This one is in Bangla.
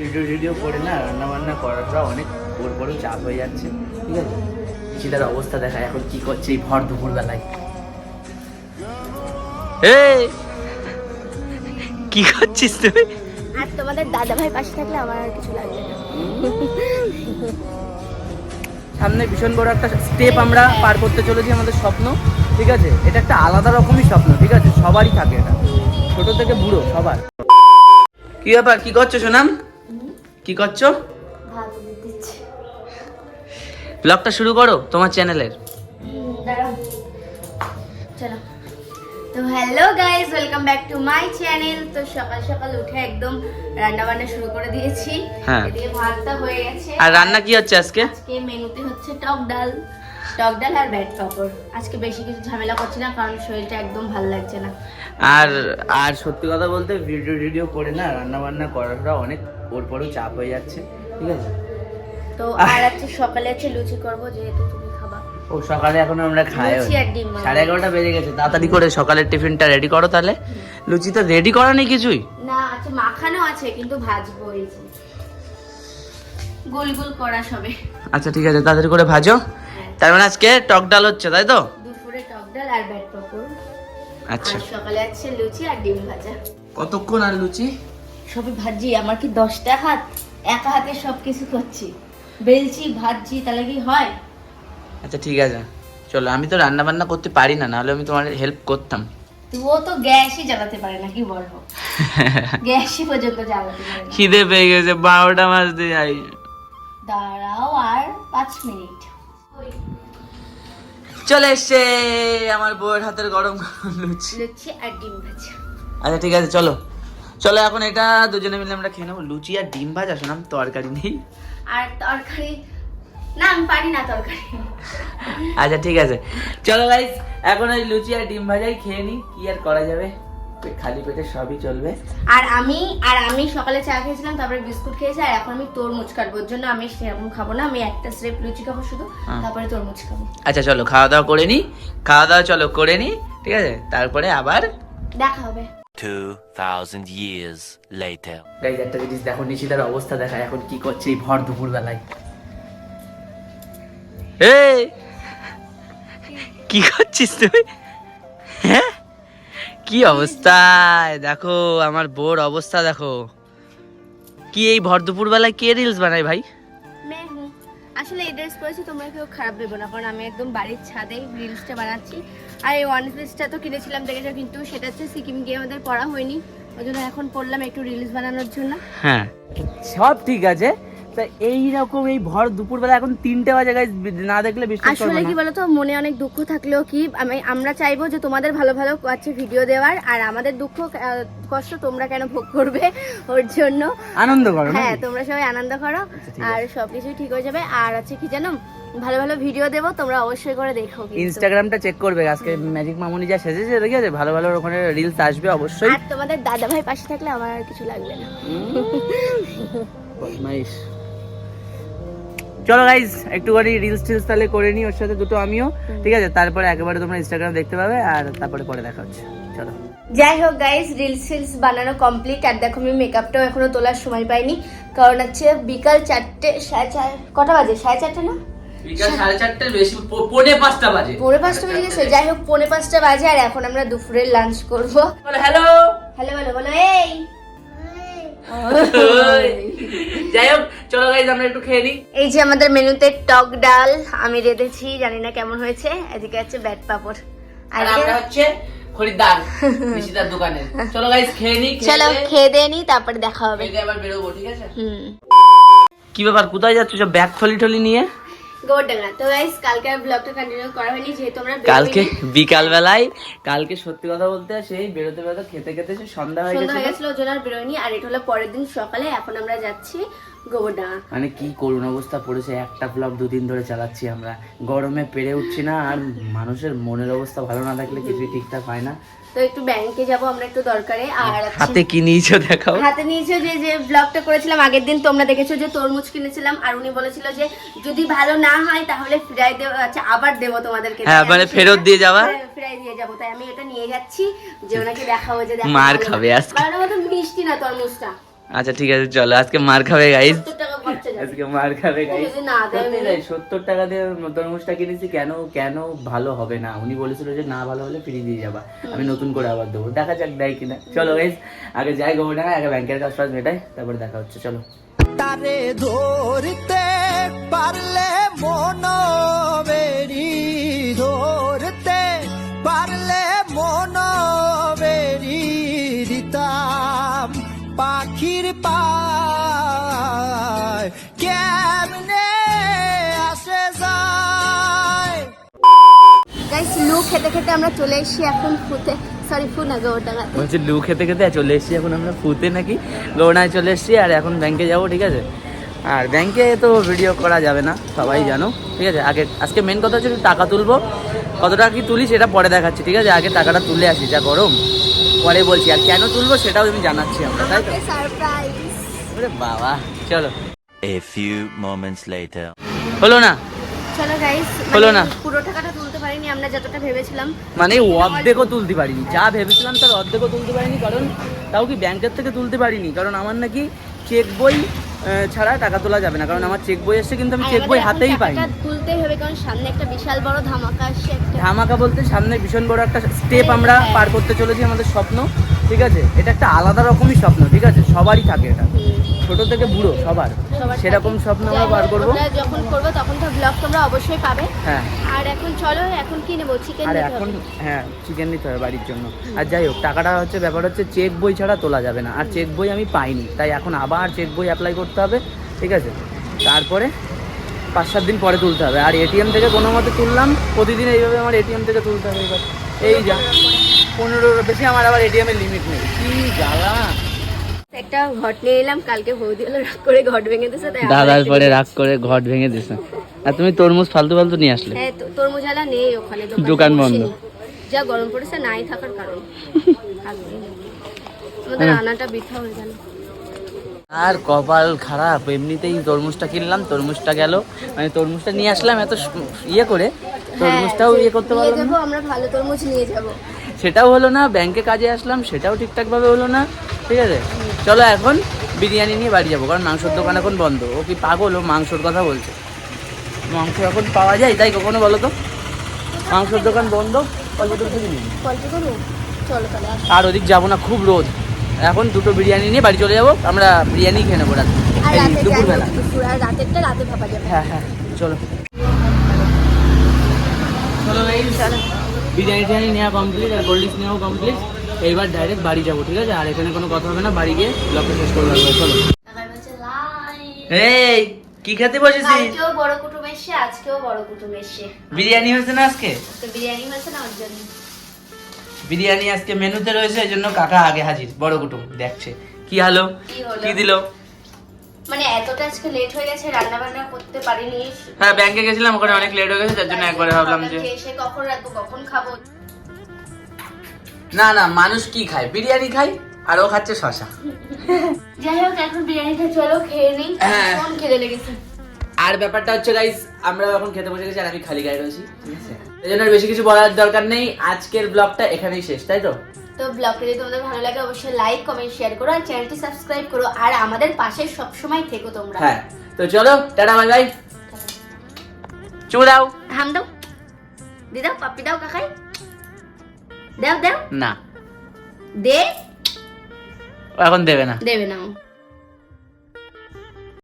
ভিডিও ভিডিও করে না রান্না বান্না করাটা অনেক বড় বড় চাপ হয়ে যাচ্ছে ঠিক আছে? ছেলের অবস্থা দেখা এখন কি করছে এই ভর দুপুর বেলায় এই! কি করছিস তুই? আর তোমাদের দাদা ভাই পাশে থাকলে আমার আর কিছু লাগবে না। সামনে ভীষণ বড় একটা স্টেপ আমরা পার করতে চলেছি আমাদের স্বপ্ন ঠিক আছে? এটা একটা আলাদা রকমই স্বপ্ন ঠিক আছে? সবারই থাকে এটা। ছোট থেকে বুড়ো সবার। কি ব্যাপার? কি করছ সোনাম? কি করছ? ব্লগটা শুরু করো তোমার চ্যানেলের। চলো তো hello guys welcome back to my channel তো সকাল সকাল উঠে একদম রান্না বান্না শুরু করে দিয়েছি। হ্যাঁ। এদিকে ভাতটা হয়ে গেছে। আর রান্না কি হচ্ছে আজকে? আজকে মেনুতে হচ্ছে টক ডাল। টক ডাল আর ব্যাট পাপড়। আজকে বেশি কিছু ঝামেলা করছি না কারণ শরীরটা একদম ভালো লাগছে না। আর আর সত্যি কথা বলতে ভিডিও ভিডিও করে না রান্না বান্না করাটা অনেক ওর পরেও চাপ হয়ে যাচ্ছে ঠিক আছে? তো আর আজকে সকালে হচ্ছে লুচি করব যেহেতু তুমি খাবা। ও সকালে এখন আমরা খাই। লুচি আর ডিম সাড়ে এগারোটা বেজে গেছে তাড়াতাড়ি করে সকালের টিফিনটা রেডি করো তাহলে। লুচি তো রেডি করা নেই কিছুই? না আচ্ছা মাখানো আছে কিন্তু ভাজবো এই যে। গোল গোল করা সবে। আচ্ছা ঠিক আছে তাড়াতাড়ি করে ভাজো। হ্যাঁ। তার মানে আজকে টক ডাল হচ্ছে তাই তো? দুপুরে টক ডাল আর ব্যাট আচ্ছা। সকালে আছে লুচি আর ডিম ভাজা। কতক্ষণ আর লুচি? সবই ভাজি আমার কি দশটা হাত? একা হাতে সব কিছু করছি। বেলছি ভাজছি তাহলে কি হয়? আচ্ছা ঠিক আছে। চলো আমি তো রান্না বান্না করতে পারি না নাহলে আমি তোমার হেল্প করতাম। তো ও তো গ্যাসই জ্বালাতে পারে না কি বলব? গ্যাসই পর্যন্ত জ্বালাতে পারে না। খিদে পেয়ে গেছে বারোটা দিয়ে যাই। দাঁড়াও আর পাঁচ মিনিট। চলে এসছে আমার বউয়ের হাতের গরম গরম লুচি। লুচি আর ডিম ভাজা। আচ্ছা ঠিক আছে চলো। চলো এখন এটা দুজনে মিলে আমরা খেয়ে নেব। লুচি আর ডিম ভাজা শোনাম তরকারি নেই। আর তরকারি? না আমি পারি না তরকারি। আচ্ছা ঠিক আছে। চলো গাইস এখন ওই লুচি আর ডিম ভাজাই খেয়ে নি। কি আর করা যাবে? খালি পেটে সবই চলবে। আর আমি আর আমি সকালে চা খেয়েছিলাম তারপরে বিস্কুট খেয়েছি আর এখন আমি তরমুজ কাটবো। জন্য আমি সেরকম খাব না আমি একটা স্রেপ লুচি খাব শুধু হ্যাঁ। তারপরে তরমুজ খাব। আচ্ছা চলো খাওয়া দাওয়া করে নি। খাওয়া দাওয়া চলো করে নি ঠিক আছে? তারপরে আবার দেখা হবে। 2,000 years later. গাইজ একটা জিনিস দেখো নিশিতার অবস্থা দেখা এখন কি করছে এই ভর দুপুর বেলায় এই! কি করছিস তুই? হ্যাঁ? কি অবস্থায়? দেখো আমার বোর অবস্থা দেখো। কি এই ভর দুপুর বেলায় কে রিলস বানায় ভাই? আসলে এই ড্রেস পরেছি তোমরা কেউ খারাপ দেবো না কারণ আমি একদম বাড়ির ছাদে রিলসটা বানাচ্ছি। আর এই ওয়ান পিসটা তো কিনেছিলাম দেখেছ কিন্তু সেটা হচ্ছে সিকিম গিয়ে আমাদের পড়া হয়নি। ওই জন্য এখন পড়লাম একটু রিলস বানানোর জন্য। হ্যাঁ। সব ঠিক আছে। তা এই রকম এই ভর দুপুর বেলা এখন তিনটে বাজে গাইজ না দেখলে বিশ্বাস আসলে কি বলতো মনে অনেক দুঃখ থাকলেও কি আমি আমরা চাইব যে তোমাদের ভালো ভালো আছে ভিডিও দেওয়ার আর আমাদের দুঃখ কষ্ট তোমরা কেন ভোগ করবে ওর জন্য? আনন্দ করো হ্যাঁ তোমরা সবাই আনন্দ করো আচ্ছা, আর সবকিছু ঠিক হয়ে যাবে। আর আছে কি জানো ভালো ভালো ভিডিও দেবো তোমরা অবশ্যই করে দেখো ইনস্টাগ্রামটা চেক করবে আজকে ম্যাজিক মামুনি যা সেজেছে ঠিক আছে ভালো ভালো ওখানে রিলস আসবে অবশ্যই। আর তোমাদের দাদা ভাই পাশে থাকলে আমার আর কিছু লাগবে না। নাইস চলো গাইজ একটুখানি রিলস টিলস তাহলে করে নিই ওর সাথে দুটো আমিও ঠিক আছে? তারপরে একেবারে তোমরা ইনস্টাগ্রাম দেখতে পাবে আর তারপরে পরে দেখা হচ্ছে। চলো। যাই হোক গাইস রিলস ফিলস বানানো কমপ্লিট আর দেখো আমি মেকআপটাও এখনও তোলার সময় পাইনি। কারণ হচ্ছে বিকাল চারটে সাড়ে চার কটা বাজে? সাড়ে চারটে না? বিকাল সাড়ে চারটে বেশি পৌনে পাঁচটা বাজে। পৌনে পাঁচটা বেজে গেছে? যাই হোক পৌনে পাঁচটা বাজে আর এখন আমরা দুপুরের লাঞ্চ করব। হ্যালো হ্যালো বলো গাইজ আমরা একটু খেয়ে নিই। এই যে আমাদের মেনুতে টক ডাল আমি রেঁধেছি জানি না কেমন হয়েছে এদিকে আছে ব্যাট পাপড়। আর আমরা হচ্ছে খরিদ্দার নিশিতার দোকানে চলো গাইজ খেয়ে নিই চলো খেয়ে দিয়ে নি তারপরে দেখা হবে। আবার বেরোবো ঠিক আছে? হুম। কি ব্যাপার কোথায় যাচ্ছ সব ব্যাগ থলি টলি নিয়ে? তো গাইস কালকে ব্লগটা কন্টিনিউ করা হয়নি যেহেতু আমরা কালকে বিকাল বেলায় কালকে সত্যি কথা বলতে সেই বেরোতে বেরোতে খেতে খেতে সে সন্ধ্যা হয়ে সন্ধ্যা হয়ে গেছিল। গেছিল আর বেরোয়নি আর এটা হলো পরের দিন সকালে এখন আমরা যাচ্ছি গোবরডাঙ্গা মানে কি করুণ অবস্থা পড়েছে একটা ব্লগ দুদিন ধরে চালাচ্ছি আমরা। গরমে পেরে উঠছি না আর মানুষের মনের অবস্থা ভালো না থাকলে কিছুই ঠিকঠাক হয় না। তো একটু ব্যাংকে যাব আমরা একটু দরকারে। আর হাতে কি নিয়েছো দেখাও। হাতে নিয়েছো যে যে ব্লগটা করেছিলাম আগের দিন তোমরা দেখেছ যে তরমুজ কিনেছিলাম আর উনি বলেছিল যে যদি ভালো না হয় তাহলে ফিরাই দেবো আচ্ছা আবার দেবো তোমাদেরকে। হ্যাঁ, মানে ফেরত দিয়ে যাওয়া? ফের- ফেরাই দিয়ে যাব। তাই আমি এটা নিয়ে যাচ্ছি যে ওনাকে দেখাবো যে দেখো মার খাবে আজকে। আমাদের মিষ্টি না তরমুজটা। আচ্ছা ঠিক আছে চলো আজকে মার খাবে গাইস আজকে মার খাবে গাইস না বলে। সত্তর টাকা দিয়ে তরমুজটা কিনেছি কেন কেন ভালো হবে না? উনি বলেছিল যে না ভালো হলে ফ্রি দিয়ে যাবা। আমি নতুন করে আবার দেবো। দেখা যাক দেয় কিনা। চলো গাইস আগে যাই গোবরডাঙ্গা আগে ব্যাংকের কাজ ফাজ মেটাই তারপর দেখা হচ্ছে চলো। তারে ধরতে পারলে মন বেরি ধরতে খেতে খেতে আমরা চলে এসেছি এখন ফুতে। সরি ফু না গৌরডাঙ্গাতে বলছি লু খেতে খেতে চলে এসেছি এখন আমরা ফুতে নাকি? গৌড়ায় চলে এসেছি আর এখন ব্যাংকে যাব ঠিক আছে? আর ব্যাংকে তো ভিডিও করা যাবে না সবাই জানো ঠিক আছে? আগে আজকে মেন কথা হচ্ছে টাকা তুলবো। কত টাকা কি তুলি সেটা পরে দেখাচ্ছি ঠিক আছে? আগে টাকাটা তুলে আসি যা গরম। পরে বলছি আর কেন তুলবো সেটাও আমি জানাচ্ছি আমরা তাই তো? বাবা চলো। A few moments later. হলো না? চলো গাইস হলো না। পুরো টাকাটা আমরা যতটা ভেবেছিলাম। মানে অর্ধেকও তুলতে পারিনি। যা ভেবেছিলাম তার অর্ধেকও তুলতে পারিনি কারণ তাও কি ব্যাংকের থেকে তুলতে পারিনি। কারণ আমার নাকি চেক বই ছাড়া টাকা তোলা যাবে না। কারণ আমার চেক বই এসছে কিন্তু আমি চেক বই হাতেই পাইনি। টাকাটা তুলতেই হবে কারণ সামনে একটা বিশাল বড় ধামাকা আসছে একটা। ধামাকা বলতে সামনে ভীষণ বড় একটা স্টেপ আমরা হ্যাঁ। পার করতে চলেছি আমাদের স্বপ্ন ঠিক আছে? এটা একটা আলাদা রকমই স্বপ্ন ঠিক আছে? সবারই থাকে এটা। ছোট থেকে বুড়ো সবার। সেরকম স্বপ্ন আমরা বার করব। যখন করব তখন তো ব্লগ তোমরা অবশ্যই পাবে। হ্যাঁ। আর এখন চলো এখন কি নেব? চিকেন আর এখন হ্যাঁ চিকেন নিতে হবে বাড়ির জন্য। আর যাই হোক টাকাটা হচ্ছে ব্যাপার হচ্ছে চেক বই ছাড়া তোলা যাবে না। আর চেক বই আমি পাইনি। তাই এখন আবার চেক বই অ্যাপ্লাই করতে হবে ঠিক আছে? তারপরে পাঁচ সাত দিন পরে তুলতে হবে। আর এটিএম থেকে কোনো মতে তুললাম প্রতিদিন এইভাবে আমার এটিএম থেকে তুলতে হবে এবার। এই যা পনেরোর বেশি আমার আবার এটিএম এর লিমিট নেই। কি জ্বালা! একটা ঘট নিয়ে এলাম কালকে বৌদি হলো রাগ করে ঘট ভেঙে তাই দাদার পরে রাগ করে ঘট ভেঙে দিছে। আর তুমি তরমুজ ফালতু ফালতু নিয়ে আসলে? হ্যাঁ তো- তরমুজালা নেই ওখানে দোকান বন্ধ। যা গরম পড়েছে নাই থাকার কারণ। আমাদের হ্যাঁ। আনাটা বৃথা হয়ে গেল। আর কপাল খারাপ এমনিতেই তরমুজটা কিনলাম তরমুজটা গেল। মানে তরমুজটা নিয়ে আসলাম এত ইয়ে করে তরমুজটাও ইয়ে করতে পারলাম না। আমরা ভালো তরমুজ নিয়ে যাব। সেটাও হলো না ব্যাংকে কাজে আসলাম সেটাও ঠিকঠাক ভাবে হলো না ঠিক আছে? চলো এখন বিরিয়ানি নিয়ে বাড়ি যাব কারণ মাংসর দোকান এখন বন্ধ। ও কি পাগল? ও মাংসর কথা বলছে। মাংস এখন পাওয়া যায়? তাই কখনো বলো তো? মাংসর দোকান বন্ধ? আর ওদিক যাব না খুব রোদ। এখন দুটো বিরিয়ানি নিয়ে বাড়ি চলে যাব। আমরা বিরিয়ানি খেয়ে নেব রাতে। দুপুরবেলা। হ্যাঁ হ্যাঁ চলো। চলো বিরিয়ানি টিরিয়ানি নেওয়া কমপ্লিট আর কোল্ড ড্রিঙ্কস নেওয়া কমপ্লিট এইবার ডাইরেক্ট বাড়ি যাব ঠিক আছে? আর এখানে কোনো কথা হবে না বাড়ি গিয়ে ব্লগটা শেষ করে লাগবে চলো। এই কি খেতে বসেছিস? কালকেও বড় কুটুম এসছে আজকেও বড় কুটুম এসছে। বিরিয়ানি হয়েছে না আজকে? তো বিরিয়ানি হয়েছে না ওর জন্য? বিরিয়ানি আজকে মেনুতে রয়েছে এই জন্য কাকা আগে হাজির বড় কুটুম দেখছে। কি হলো? কি হলো? কি দিল? মানে এতটা আজকে লেট হয়ে গেছে রান্না বান্না করতে পারিনি। হ্যাঁ ব্যাংকে গেছিলাম ওখানে অনেক লেট হয়ে গেছে যার জন্য একবারে ভাবলাম যে এসে কখন রাখব কখন খাব? না না মানুষ কি খায়? বিরিয়ানি খায় আর ও খাচ্ছে শশা। যাই হোক এখন বিরিয়ানিটা চলো খেয়ে নিই। হ্যাঁ। কোন খেতে লেগেছে। আর ব্যাপারটা হচ্ছে গাইস আমরা এখন খেতে বসে গেছি আর আমি খালি গায়ে রয়েছি ঠিক আছে? এই জন্য বেশি কিছু বলার দরকার নেই। আজকের ব্লগটা এখানেই শেষ তাই তো? তো ব্লগটা যদি তোমাদের ভালো লাগে অবশ্যই লাইক কমেন্ট শেয়ার করো আর চ্যানেলটি সাবস্ক্রাইব করো। আর আমাদের পাশে সবসময় থেকো তোমরা। হ্যাঁ তো চলো টাটা বাই বাই চু দাও হাম দাও। দি দাও পাপি দাও কাকাই। দাও দাও। না। দে। এখন দেবে না। দেবে না।